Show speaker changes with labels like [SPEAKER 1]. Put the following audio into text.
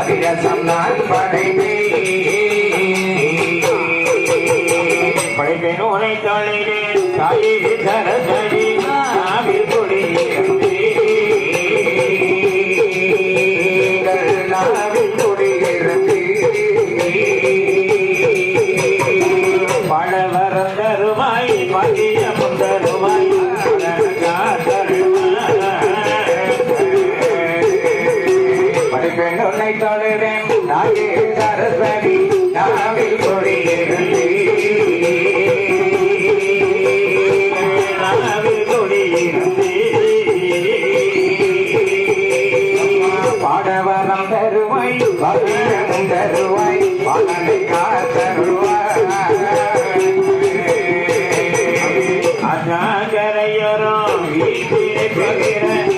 [SPEAKER 1] அதிரசம் நான் படைப்பேன் படைப்பேன் உனை தொழிலேன் தாயே சரஸ்வதி நாவில் குடியிருந்தேன் நாவில் குடியிருந்தேன் தருவாய் பகிய நான் உன்னை தொழுவேன் நாயே சரஸ்வதி நாவில் கொடியிருந்து நாவில் கொடியிருந்து பாடவரம் தருவாய் பவியம் தருவாய் பலனை காத்தருவாய் அநாகரையரோ வீட்டிலே பகிரன்